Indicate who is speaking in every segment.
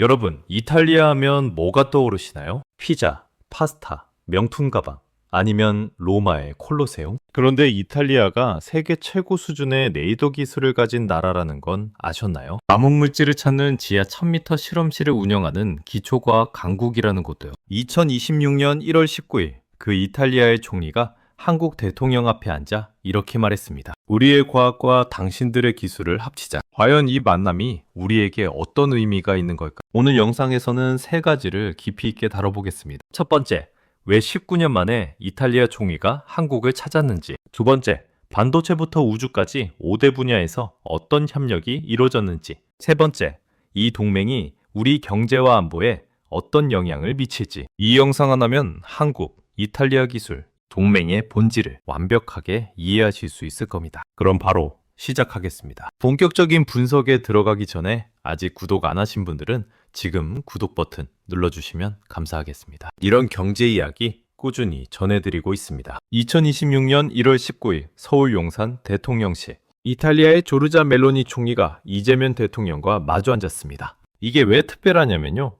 Speaker 1: 여러분, 이탈리아 하면 뭐가 떠오르시나요? 피자, 파스타, 명품 가방, 아니면 로마의 콜로세움? 그런데 이탈리아가 세계 최고 수준의 레이더 기술을 가진 나라라는 건 아셨나요? 암흑물질을 찾는 지하 1000m 실험실을 운영하는 기초과학 강국이라는 것도요. 2026년 1월 19일 그 이탈리아의 총리가 한국 대통령 앞에 앉아 이렇게 말했습니다. 우리의 과학과 당신들의 기술을 합치자. 과연 이 만남이 우리에게 어떤 의미가 있는 걸까? 오늘 영상에서는 세 가지를 깊이 있게 다뤄보겠습니다. 첫 번째, 왜 19년 만에 이탈리아 총리가 한국을 찾았는지. 두 번째, 반도체부터 우주까지 5대 분야에서 어떤 협력이 이루어졌는지. 세 번째, 이 동맹이 우리 경제와 안보에 어떤 영향을 미칠지. 이 영상 하나면 한국, 이탈리아 기술, 동맹의 본질을 완벽하게 이해하실 수 있을 겁니다. 그럼 바로 시작하겠습니다. 본격적인 분석에 들어가기 전에 아직 구독 안 하신 분들은 지금 구독 버튼 눌러주시면 감사하겠습니다. 이런 경제 이야기 꾸준히 전해드리고 있습니다. 2026년 1월 19일 서울 용산 대통령실 이탈리아의 조르자 멜로니 총리가 이재명 대통령과 마주 앉았습니다. 이게 왜 특별하냐면요.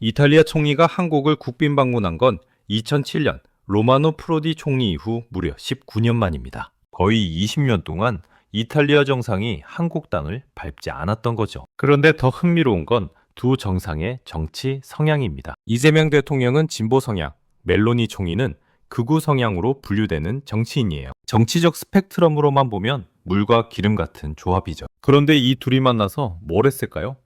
Speaker 1: 이탈리아 총리가 한국을 국빈 방문한 건 2007년 로마노 프로디 총리 이후 무려 19년 만입니다. 거의 20년 동안 이탈리아 정상이 한국 땅을 밟지 않았던 거죠. 그런데 더 흥미로운 건 두 정상의 정치 성향입니다. 이재명 대통령은 진보 성향, 멜로니 총리는 극우 성향으로 분류되는 정치인이에요. 정치적 스펙트럼으로만 보면 물과 기름 같은 조합이죠. 그런데 이 둘이 만나서 뭘 했을까요?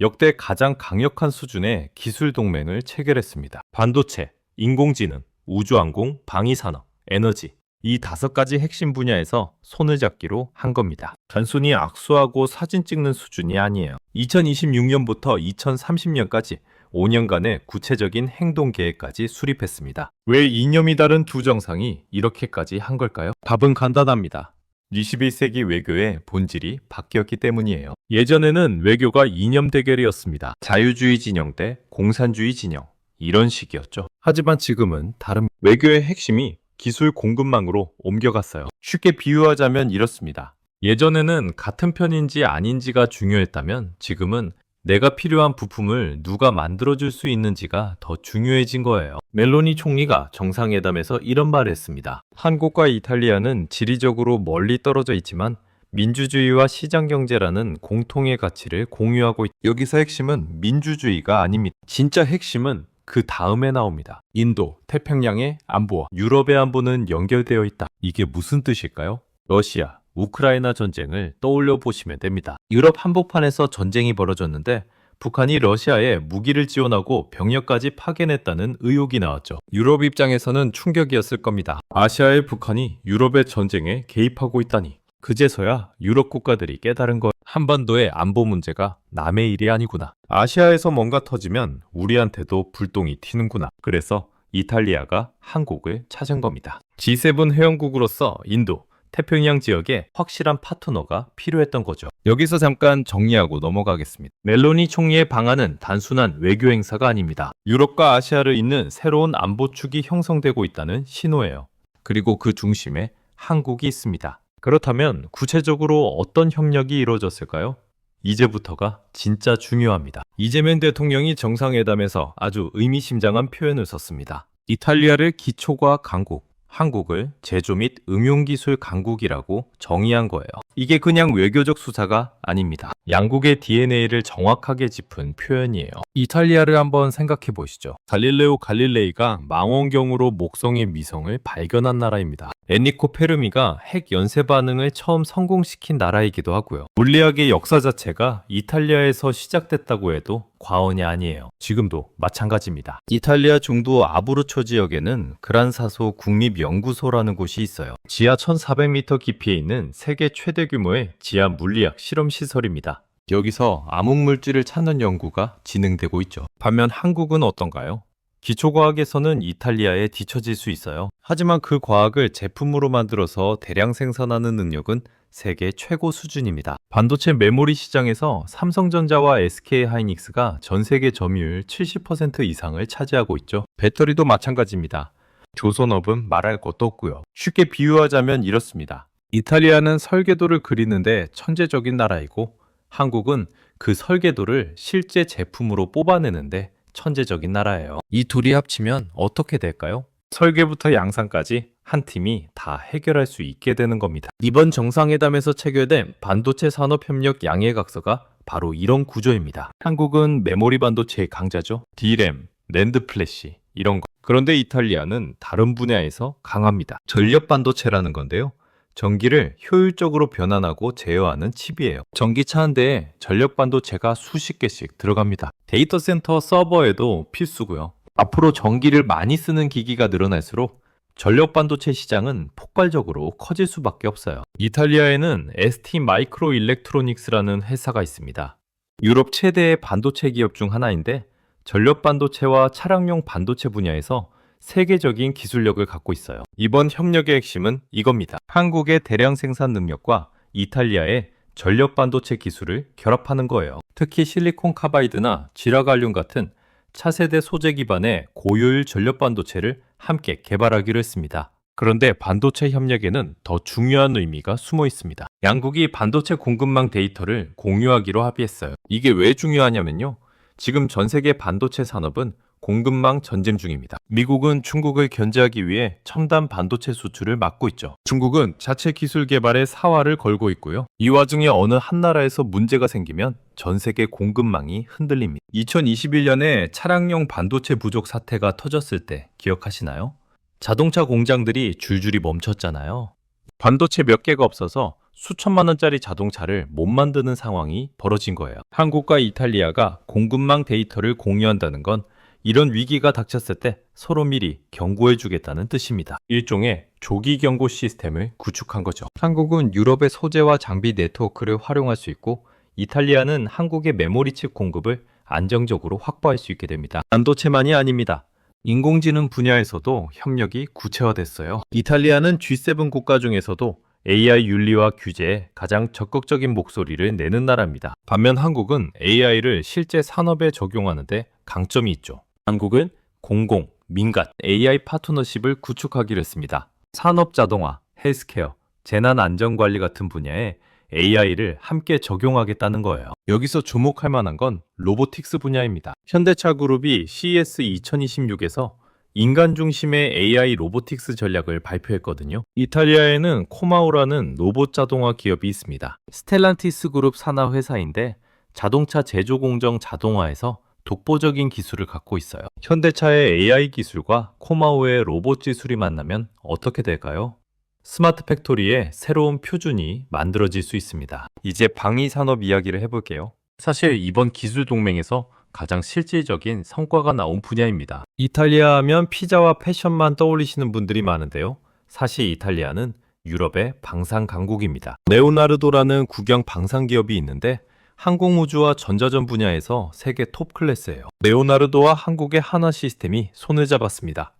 Speaker 1: 역대 가장 강력한 수준의 기술 동맹을 체결했습니다. 반도체, 인공지능, 우주항공, 방위산업, 에너지 이 다섯 가지 핵심 분야에서 손을 잡기로 한 겁니다. 단순히 악수하고 사진 찍는 수준이 아니에요. 2026년부터 2030년까지 5년간의 구체적인 행동 계획까지 수립했습니다. 왜 이념이 다른 두 정상이 이렇게까지 한 걸까요? 답은 간단합니다. 21세기 외교의 본질이 바뀌었기 때문이에요. 예전에는 외교가 이념 대결이었습니다. 자유주의 진영 대 공산주의 진영. 이런 식이었죠. 하지만 지금은 다른 외교의 핵심이 기술 공급망으로 옮겨갔어요. 쉽게 비유하자면 이렇습니다. 예전에는 같은 편인지 아닌지가 중요했다면 지금은 내가 필요한 부품을 누가 만들어줄 수 있는지가 더 중요해진 거예요. 멜로니 총리가 정상회담에서 이런 말을 했습니다. 한국과 이탈리아는 지리적으로 멀리 떨어져 있지만 민주주의와 시장경제라는 공통의 가치를 공유하고 있... 여기서 핵심은 민주주의가 아닙니다. 진짜 핵심은 그 다음에 나옵니다. 인도, 태평양의 안보와 유럽의 안보는 연결되어 있다. 이게 무슨 뜻일까요? 러시아, 우크라이나 전쟁을 떠올려 보시면 됩니다. 유럽 한복판에서 전쟁이 벌어졌는데 북한이 러시아에 무기를 지원하고 병력까지 파견했다는 의혹이 나왔죠. 유럽 입장에서는 충격이었을 겁니다. 아시아의 북한이 유럽의 전쟁에 개입하고 있다니. 그제서야 유럽 국가들이 깨달은 것. 한반도의 안보 문제가 남의 일이 아니구나. 아시아에서 뭔가 터지면 우리한테도 불똥이 튀는구나. 그래서 이탈리아가 한국을 찾은 겁니다. G7 회원국으로서 인도, 태평양 지역에 확실한 파트너가 필요했던 거죠. 여기서 잠깐 정리하고 넘어가겠습니다. 멜로니 총리의 방안은 단순한 외교 행사가 아닙니다. 유럽과 아시아를 잇는 새로운 안보축이 형성되고 있다는 신호예요. 그리고 그 중심에 한국이 있습니다. 그렇다면 구체적으로 어떤 협력이 이루어졌을까요? 이제부터가 진짜 중요합니다. 이재명 대통령이 정상회담에서 아주 의미심장한 표현을 썼습니다. 이탈리아를 기초과학 강국, 한국을 제조 및 응용기술 강국이라고 정의한 거예요. 이게 그냥 외교적 수사가 아닙니다. 양국의 DNA를 정확하게 짚은 표현이에요. 이탈리아를 한번 생각해 보시죠. 갈릴레오 갈릴레이가 망원경으로 목성의 미성을 발견한 나라입니다. 에니코 페르미가 핵 연쇄 반응을 처음 성공시킨 나라이기도 하고요. 물리학의 역사 자체가 이탈리아에서 시작됐다고 해도 과언이 아니에요. 지금도 마찬가지입니다. 이탈리아 중부 아브루초 지역에는 그란사소 국립연구소라는 곳이 있어요. 지하 1400m 깊이에 있는 세계 최대 규모의 지하 물리학 실험 시설입니다. 여기서 암흑물질을 찾는 연구가 진행되고 있죠. 반면 한국은 어떤가요? 기초과학에서는 이탈리아에 뒤처질 수 있어요. 하지만 그 과학을 제품으로 만들어서 대량 생산하는 능력은 세계 최고 수준입니다. 반도체 메모리 시장에서 삼성전자와 SK 하이닉스가 전 세계 점유율 70% 이상을 차지하고 있죠. 배터리도 마찬가지입니다. 조선업은 말할 것도 없고요. 쉽게 비유하자면 이렇습니다. 이탈리아는 설계도를 그리는데 천재적인 나라이고 한국은 그 설계도를 실제 제품으로 뽑아내는데 천재적인 나라예요. 이 둘이 합치면 어떻게 될까요? 설계부터 양산까지 한 팀이 다 해결할 수 있게 되는 겁니다. 이번 정상회담에서 체결된 반도체 산업협력 양해각서가 바로 이런 구조입니다. 한국은 메모리 반도체의 강자죠. D램, 랜드 플래시 이런 거. 그런데 이탈리아는 다른 분야에서 강합니다. 전력 반도체라는 건데요. 전기를 효율적으로 변환하고 제어하는 칩이에요. 전기차 한 대에 전력 반도체가 수십 개씩 들어갑니다. 데이터 센터 서버에도 필수고요. 앞으로 전기를 많이 쓰는 기기가 늘어날수록 전력 반도체 시장은 폭발적으로 커질 수밖에 없어요. 이탈리아에는 ST 마이크로 일렉트로닉스라는 회사가 있습니다. 유럽 최대의 반도체 기업 중 하나인데 전력 반도체와 차량용 반도체 분야에서 세계적인 기술력을 갖고 있어요. 이번 협력의 핵심은 이겁니다. 한국의 대량 생산 능력과 이탈리아의 전력 반도체 기술을 결합하는 거예요. 특히 실리콘 카바이드나 지라갈륨 같은 차세대 소재 기반의 고효율 전력 반도체를 함께 개발하기로 했습니다. 그런데 반도체 협력에는 더 중요한 의미가 숨어 있습니다. 양국이 반도체 공급망 데이터를 공유하기로 합의했어요. 이게 왜 중요하냐면요. 지금 전 세계 반도체 산업은 공급망 전쟁 중입니다. 미국은 중국을 견제하기 위해 첨단 반도체 수출을 막고 있죠. 중국은 자체 기술 개발에 사활을 걸고 있고요. 이 와중에 어느 한 나라에서 문제가 생기면 전 세계 공급망이 흔들립니다. 2021년에 차량용 반도체 부족 사태가 터졌을 때 기억하시나요? 자동차 공장들이 줄줄이 멈췄잖아요. 반도체 몇 개가 없어서 수천만 원짜리 자동차를 못 만드는 상황이 벌어진 거예요. 한국과 이탈리아가 공급망 데이터를 공유한다는 건 이런 위기가 닥쳤을 때 서로 미리 경고해 주겠다는 뜻입니다. 일종의 조기 경고 시스템을 구축한 거죠. 한국은 유럽의 소재와 장비 네트워크를 활용할 수 있고 이탈리아는 한국의 메모리 칩 공급을 안정적으로 확보할 수 있게 됩니다. 반도체만이 아닙니다. 인공지능 분야에서도 협력이 구체화됐어요. 이탈리아는 G7 국가 중에서도 AI 윤리와 규제에 가장 적극적인 목소리를 내는 나라입니다. 반면 한국은 AI를 실제 산업에 적용하는데 강점이 있죠. 한국은 공공, 민간 AI 파트너십을 구축하기로 했습니다. 산업 자동화, 헬스케어, 재난 안전 관리 같은 분야에 AI를 함께 적용하겠다는 거예요. 여기서 주목할 만한 건 로보틱스 분야입니다. 현대차 그룹이 CES 2026에서 인간 중심의 AI 로보틱스 전략을 발표했거든요. 이탈리아에는 코마오라는 로봇 자동화 기업이 있습니다. 스텔란티스 그룹 산하 회사인데 자동차 제조 공정 자동화에서 독보적인 기술을 갖고 있어요. 현대차의 AI 기술과 코마오의 로봇 기술이 만나면 어떻게 될까요? 스마트 팩토리의 새로운 표준이 만들어질 수 있습니다. 이제 방위 산업 이야기를 해볼게요. 사실 이번 기술 동맹에서 가장 실질적인 성과가 나온 분야입니다. 이탈리아 하면 피자와 패션만 떠올리시는 분들이 많은데요. 사실 이탈리아는 유럽의 방산 강국입니다. 레오나르도라는 국영 방산 기업이 있는데 항공우주와 전자전 분야에서 세계 톱 클래스예요. 레오나르도와 한국의 하나 시스템이 손을 잡았습니다.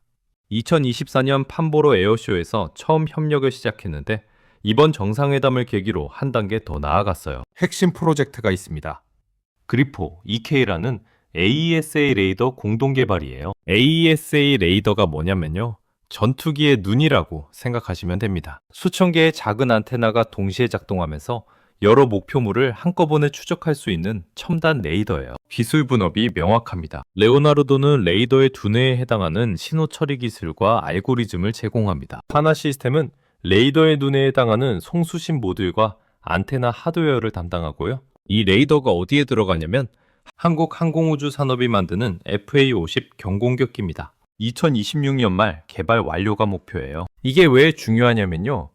Speaker 1: 2024년 판보로 에어쇼에서 처음 협력을 시작했는데 이번 정상회담을 계기로 한 단계 더 나아갔어요. 핵심 프로젝트가 있습니다. 그리포 EK라는 AESA 레이더 공동 개발이에요. AESA 레이더가 뭐냐면요. 전투기의 눈이라고 생각하시면 됩니다. 수천 개의 작은 안테나가 동시에 작동하면서 여러 목표물을 한꺼번에 추적할 수 있는 첨단 레이더예요. 기술 분업이 명확합니다. 레오나르도는 레이더의 두뇌에 해당하는 신호 처리 기술과 알고리즘을 제공합니다. 하나 시스템은 레이더의 눈에 해당하는 송수신 모듈과 안테나 하드웨어를 담당하고요. 이 레이더가 어디에 들어가냐면 한국 항공우주 산업이 만드는 FA-50 경공격기입니다. 2026년 말 개발 완료가 목표예요. 이게 왜 중요하냐면요.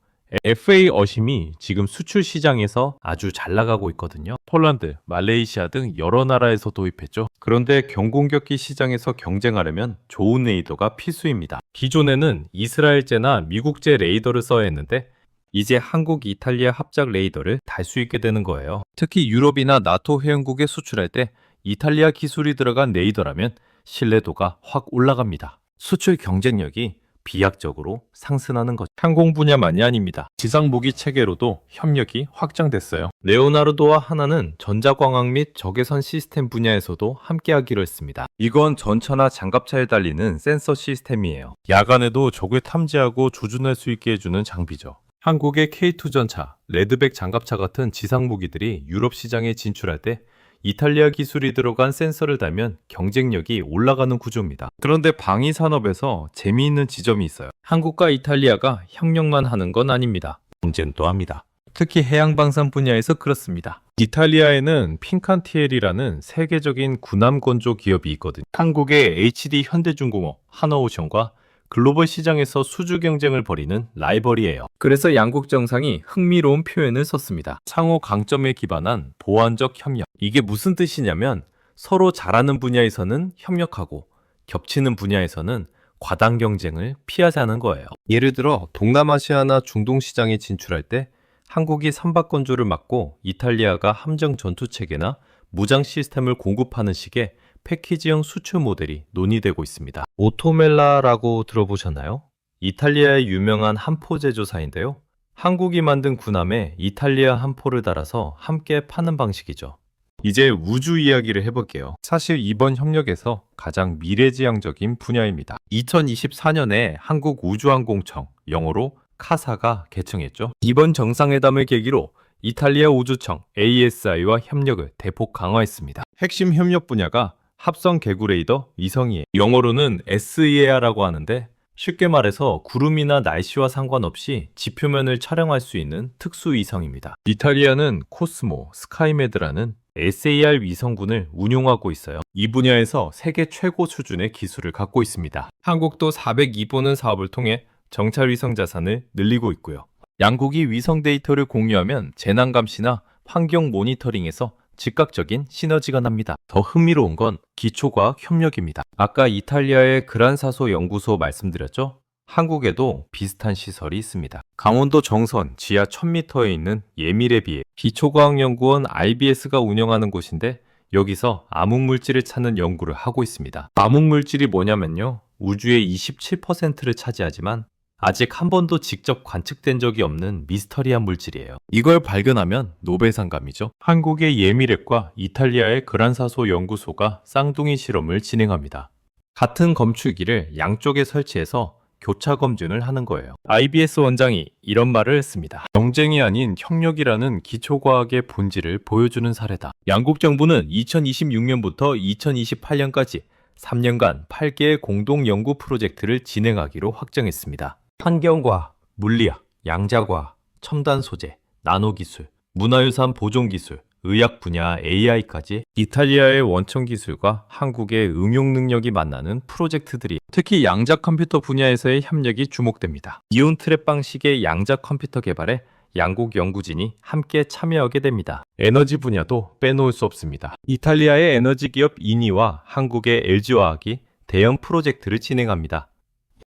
Speaker 1: FA 어심이 지금 수출 시장에서 아주 잘 나가고 있거든요. 폴란드, 말레이시아 등 여러 나라에서 도입했죠. 그런데 경공격기 시장에서 경쟁하려면 좋은 레이더가 필수입니다. 기존에는 이스라엘제나 미국제 레이더를 써야 했는데 이제 한국, 이탈리아 합작 레이더를 달 수 있게 되는 거예요. 특히 유럽이나 나토 회원국에 수출할 때 이탈리아 기술이 들어간 레이더라면 신뢰도가 확 올라갑니다. 수출 경쟁력이 비약적으로 상승하는 것. 항공 분야만이 아닙니다. 지상 무기 체계로도 협력이 확장됐어요. 레오나르도와 하나는 전자광학 및 적외선 시스템 분야에서도 함께하기로 했습니다. 이건 전차나 장갑차에 달리는 센서 시스템이에요. 야간에도 적을 탐지하고 조준할 수 있게 해주는 장비죠. 한국의 K2 전차, 레드백 장갑차 같은 지상 무기들이 유럽 시장에 진출할 때 이탈리아 기술이 들어간 센서를 달면 경쟁력이 올라가는 구조입니다. 그런데 방위 산업에서 재미있는 지점이 있어요. 한국과 이탈리아가 협력만 하는 건 아닙니다. 경쟁 도 합니다. 특히 해양방산 분야에서 그렇습니다. 이탈리아에는 핑칸티엘이라는 세계적인 군함 건조 기업이 있거든요. 한국의 HD 현대중공업, 하나오션과 글로벌 시장에서 수주 경쟁을 벌이는 라이벌이에요. 그래서 양국 정상이 흥미로운 표현을 썼습니다. 상호 강점에 기반한 보완적 협력. 이게 무슨 뜻이냐면 서로 잘하는 분야에서는 협력하고 겹치는 분야에서는 과당 경쟁을 피하자는 거예요. 예를 들어 동남아시아나 중동 시장에 진출할 때 한국이 선박 건조를 맡고 이탈리아가 함정 전투 체계나 무장 시스템을 공급하는 식의 패키지형 수출 모델이 논의되고 있습니다. 오토멜라라고 들어보셨나요? 이탈리아의 유명한 함포 제조사인데요. 한국이 만든 군함에 이탈리아 함포를 달아서 함께 파는 방식이죠. 이제 우주 이야기를 해볼게요. 사실 이번 협력에서 가장 미래지향적인 분야입니다. 2024년에 한국 우주항공청, 영어로 카사가 개청했죠. 이번 정상회담을 계기로 이탈리아 우주청 ASI와 협력을 대폭 강화했습니다. 핵심 협력 분야가 합성 개구 레이더 위성이에요. 영어로는 SEA라고 하는데 쉽게 말해서 구름이나 날씨와 상관없이 지표면을 촬영할 수 있는 특수 위성입니다. 이탈리아는 코스모, 스카이메드라는 SAR 위성군을 운용하고 있어요. 이 분야에서 세계 최고 수준의 기술을 갖고 있습니다. 한국도 402보는 사업을 통해 정찰 위성 자산을 늘리고 있고요. 양국이 위성 데이터를 공유하면 재난 감시나 환경 모니터링에서 즉각적인 시너지가 납니다. 더 흥미로운 건 기초과학 협력입니다. 아까 이탈리아의 그란사소 연구소 말씀드렸죠? 한국에도 비슷한 시설이 있습니다. 강원도 정선 지하 1000m에 있는 예밀에 비해 기초과학연구원 IBS가 운영하는 곳인데 여기서 암흑물질을 찾는 연구를 하고 있습니다. 암흑물질이 뭐냐면요. 우주의 27%를 차지하지만 아직 한 번도 직접 관측된 적이 없는 미스터리한 물질이에요. 이걸 발견하면 노벨상감이죠. 한국의 예미랩과 이탈리아의 그란사소 연구소가 쌍둥이 실험을 진행합니다. 같은 검출기를 양쪽에 설치해서 교차 검증을 하는 거예요. IBS 원장이 이런 말을 했습니다. 경쟁이 아닌 협력이라는 기초과학의 본질을 보여주는 사례다. 양국 정부는 2026년부터 2028년까지 3년간 8개의 공동 연구 프로젝트를 진행하기로 확정했습니다. 환경과학, 물리학, 양자과학, 첨단 소재, 나노 기술, 문화유산 보존 기술, 의학 분야 AI까지 이탈리아의 원천 기술과 한국의 응용 능력이 만나는 프로젝트들이 특히 양자 컴퓨터 분야에서의 협력이 주목됩니다. 이온 트랩 방식의 양자 컴퓨터 개발에 양국 연구진이 함께 참여하게 됩니다. 에너지 분야도 빼놓을 수 없습니다. 이탈리아의 에너지 기업 이니와 한국의 LG화학이 대형 프로젝트를 진행합니다.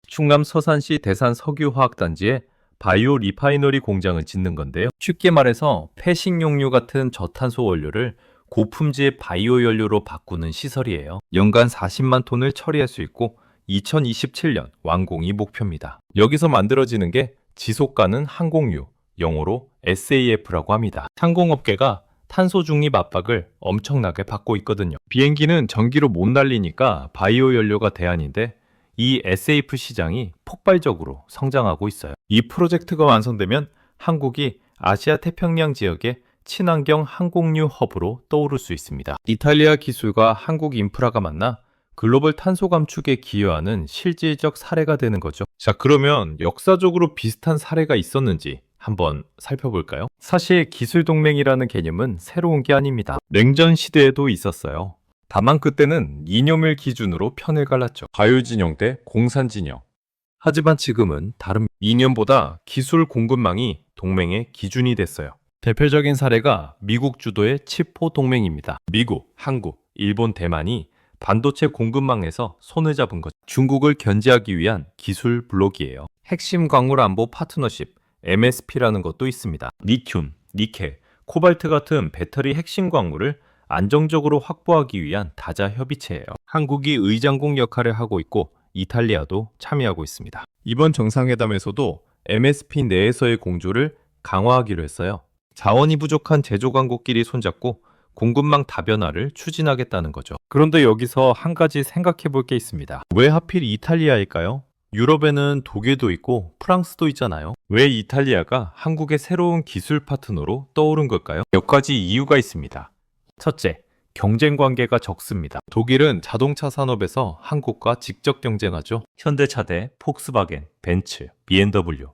Speaker 1: 충남 서산시 대산 석유화학단지에 바이오 리파이너리 공장을 짓는 건데요. 쉽게 말해서 폐식용유 같은 저탄소 원료를 고품질 바이오 연료로 바꾸는 시설이에요. 연간 40만 톤을 처리할 수 있고 2027년 완공이 목표입니다. 여기서 만들어지는 게 지속가는 항공유, 영어로 SAF라고 합니다. 항공업계가 탄소 중립 압박을 엄청나게 받고 있거든요. 비행기는 전기로 못 날리니까 바이오 연료가 대안인데 이 SF 시장이 폭발적으로 성장하고 있어요. 이 프로젝트가 완성되면 한국이 아시아 태평양 지역의 친환경 항공유 허브로 떠오를 수 있습니다. 이탈리아 기술과 한국 인프라가 만나 글로벌 탄소 감축에 기여하는 실질적 사례가 되는 거죠. 자, 그러면 역사적으로 비슷한 사례가 있었는지 한번 살펴볼까요? 사실 기술 동맹이라는 개념은 새로운 게 아닙니다. 냉전 시대에도 있었어요. 다만 그때는 이념을 기준으로 편을 갈랐죠. 자유진영 대 공산진영. 하지만 지금은 다른 이념보다 기술 공급망이 동맹의 기준이 됐어요. 대표적인 사례가 미국 주도의 칩포 동맹입니다. 미국, 한국, 일본, 대만이 반도체 공급망에서 손을 잡은 것. 중국을 견제하기 위한 기술 블록이에요. 핵심 광물 안보 파트너십, MSP라는 것도 있습니다. 리튬, 니켈, 코발트 같은 배터리 핵심 광물을 안정적으로 확보하기 위한 다자 협의체예요. 한국이 의장국 역할을 하고 있고 이탈리아도 참여하고 있습니다. 이번 정상회담에서도 MSP 내에서의 공조를 강화하기로 했어요. 자원이 부족한 제조 강국끼리 손잡고 공급망 다변화를 추진하겠다는 거죠. 그런데 여기서 한 가지 생각해 볼 게 있습니다. 왜 하필 이탈리아일까요? 유럽에는 독일도 있고 프랑스도 있잖아요. 왜 이탈리아가 한국의 새로운 기술 파트너로 떠오른 걸까요? 몇 가지 이유가 있습니다. 첫째, 경쟁 관계가 적습니다. 독일은 자동차 산업에서 한국과 직접 경쟁하죠. 현대차 대, 폭스바겐, 벤츠, BMW.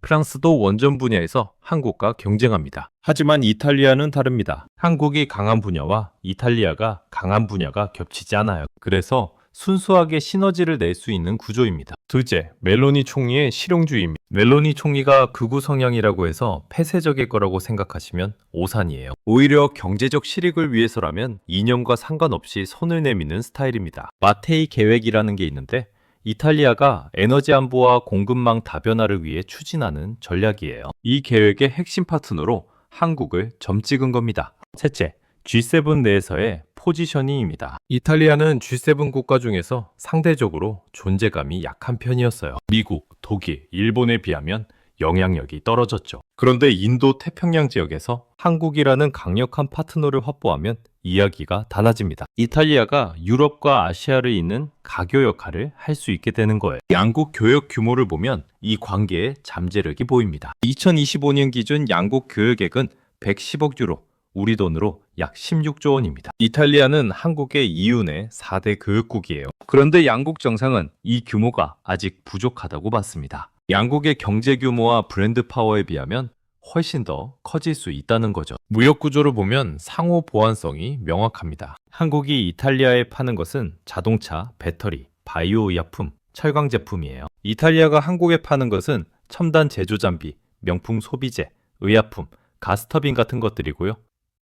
Speaker 1: 프랑스도 원전 분야에서 한국과 경쟁합니다. 하지만 이탈리아는 다릅니다. 한국이 강한 분야와 이탈리아가 강한 분야가 겹치지 않아요. 그래서 순수하게 시너지를 낼 수 있는 구조입니다. 둘째, 멜로니 총리의 실용주의입니다. 멜로니 총리가 극우 성향이라고 해서 폐쇄적일 거라고 생각하시면 오산이에요. 오히려 경제적 실익을 위해서라면 이념과 상관없이 손을 내미는 스타일입니다. 마테이 계획이라는 게 있는데 이탈리아가 에너지 안보와 공급망 다변화를 위해 추진하는 전략이에요. 이 계획의 핵심 파트너로 한국을 점 찍은 겁니다. 셋째, G7 내에서의 포지셔닝입니다. 이탈리아는 G7 국가 중에서 상대적으로 존재감이 약한 편이었어요. 미국, 독일, 일본에 비하면 영향력이 떨어졌죠. 그런데 인도 태평양 지역에서 한국이라는 강력한 파트너를 확보하면 이야기가 달라집니다. 이탈리아가 유럽과 아시아를 잇는 가교 역할을 할 수 있게 되는 거예요. 양국 교역 규모를 보면 이 관계의 잠재력이 보입니다. 2025년 기준 양국 교역액은 110억 유로, 우리 돈으로 약 16조 원입니다. 이탈리아는 한국의 내 4대 교역국이에요. 그런데 양국 정상은 이 규모가 아직 부족하다고 봤습니다. 양국의 경제 규모와 브랜드 파워에 비하면 훨씬 더 커질 수 있다는 거죠. 무역 구조를 보면 상호 보완성이 명확합니다. 한국이 이탈리아에 파는 것은 자동차, 배터리, 바이오 의약품, 철강 제품이에요. 이탈리아가 한국에 파는 것은 첨단 제조 장비, 명품 소비재, 의약품, 가스터빈 같은 것들이고요.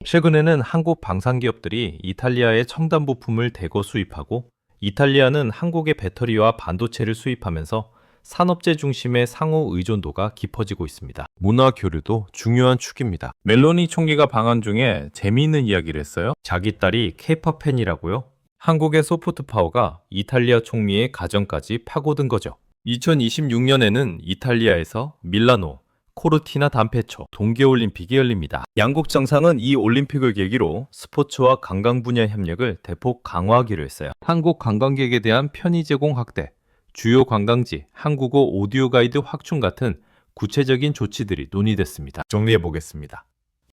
Speaker 1: 최근에는 한국 방산 기업들이 이탈리아의 첨단 부품을 대거 수입하고 이탈리아는 한국의 배터리와 반도체를 수입하면서 산업재 중심의 상호 의존도가 깊어지고 있습니다. 문화 교류도 중요한 축입니다. 멜로니 총리가 방한 중에 재미있는 이야기를 했어요. 자기 딸이 케이팝 팬이라고요? 한국의 소프트 파워가 이탈리아 총리의 가정까지 파고든 거죠. 2026년에는 이탈리아에서 밀라노, 코르티나 단페초 동계올림픽이 열립니다. 양국 정상은 이 올림픽을 계기로 스포츠와 관광 분야 협력을 대폭 강화하기로 했어요. 한국 관광객에 대한 편의 제공 확대, 주요 관광지, 한국어 오디오 가이드 확충 같은 구체적인 조치들이 논의됐습니다. 정리해 보겠습니다.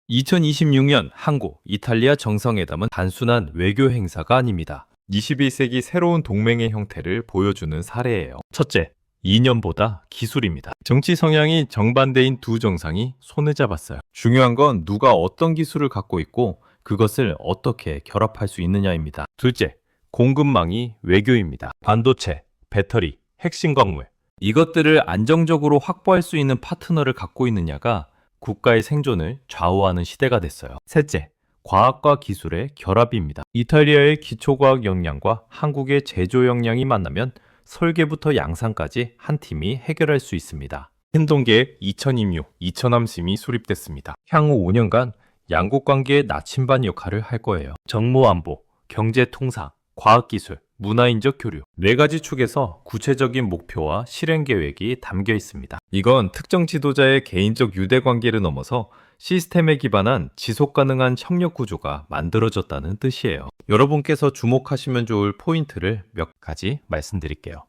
Speaker 1: 2026년 한국, 이탈리아 정상회담은 단순한 외교 행사가 아닙니다. 21세기 새로운 동맹의 형태를 보여주는 사례예요. 첫째, 이념보다 기술입니다. 정치 성향이 정반대인 두 정상이 손을 잡았어요. 중요한 건 누가 어떤 기술을 갖고 있고 그것을 어떻게 결합할 수 있느냐입니다. 둘째, 공급망이 외교입니다. 반도체, 배터리, 핵심 광물. 이것들을 안정적으로 확보할 수 있는 파트너를 갖고 있느냐가 국가의 생존을 좌우하는 시대가 됐어요. 셋째, 과학과 기술의 결합입니다. 이탈리아의 기초과학 역량과 한국의 제조 역량이 만나면 설계부터 양산까지 한 팀이 해결할 수 있습니다. 행동계획 2026, 2030이 수립됐습니다. 향후 5년간 양국 관계의 나침반 역할을 할 거예요. 정무안보, 경제통상, 과학기술, 문화인적 교류 네 가지 축에서 구체적인 목표와 실행 계획이 담겨 있습니다. 이건 특정 지도자의 개인적 유대 관계를 넘어서 시스템에 기반한 지속 가능한 협력 구조가 만들어졌다는 뜻이에요. 여러분께서 주목하시면 좋을 포인트를 몇 가지 말씀드릴게요.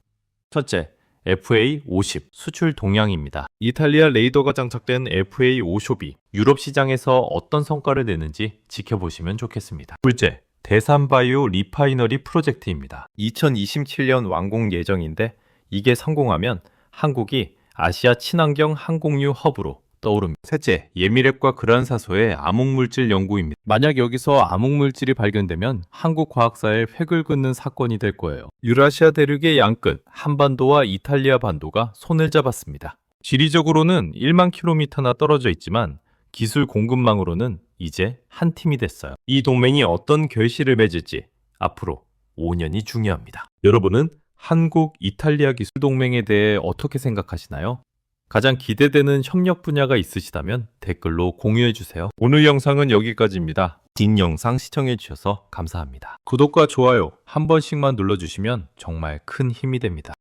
Speaker 1: 첫째, FA50 수출 동향입니다. 이탈리아 레이더가 장착된 FA5숍이 유럽 시장에서 어떤 성과를 내는지 지켜보시면 좋겠습니다. 둘째, 대산바이오 리파이너리 프로젝트입니다. 2027년 완공 예정인데 이게 성공하면 한국이 아시아 친환경 항공유 허브로 떠오릅니다. 셋째, 예미랩과 그란사소의 암흑물질 연구입니다. 만약 여기서 암흑물질이 발견되면 한국 과학사에 획을 긋는 사건이 될 거예요. 유라시아 대륙의 양끝, 한반도와 이탈리아 반도가 손을 잡았습니다. 지리적으로는 1만 킬로미터나 떨어져 있지만 기술 공급망으로는 이제 한 팀이 됐어요. 이 동맹이 어떤 결실을 맺을지 앞으로 5년이 중요합니다. 여러분은 한국 이탈리아 기술 동맹에 대해 어떻게 생각하시나요? 가장 기대되는 협력 분야가 있으시다면 댓글로 공유해 주세요. 오늘 영상은 여기까지입니다. 뒷 영상 시청해 주셔서 감사합니다. 구독과 좋아요 한 번씩만 눌러 주시면 정말 큰 힘이 됩니다.